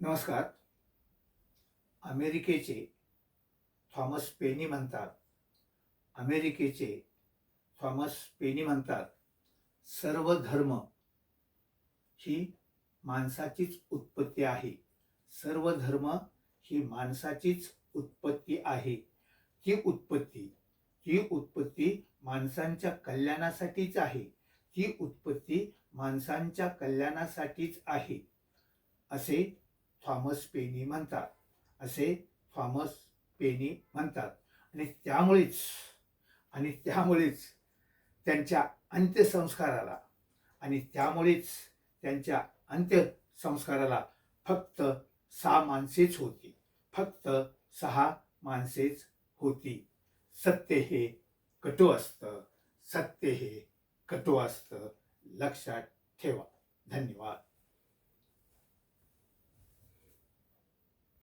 नमस्कार. अमेरिकेचे Thomas penny म्हणतात. अमेरिकेचे थॉमस पेनी म्हणतात सर्व धर्म ही माणसाचीच उत्पत्ती आहे. सर्व धर्म ही माणसाचीच उत्पत्ती आहे. ती उत्पत्ती ही उत्पत्ती माणसांच्या कल्याणासाठीच आहे. ती उत्पत्ती माणसांच्या कल्याणासाठीच आहे. असे थॉमस पेनी म्हणतात. असे थॉमस पेनी म्हणतात. आणि त्यामुळेच आणि त्यामुळेच त्यांच्या अंत्यसंस्काराला आणि त्यामुळेच त्यांच्या अंत्यसंस्काराला फक्त सहा माणसेच होती. फक्त सहा माणसेच होती. सत्य हे कटू असतं. सत्य हे कटू असतं. लक्षात ठेवा. धन्यवाद.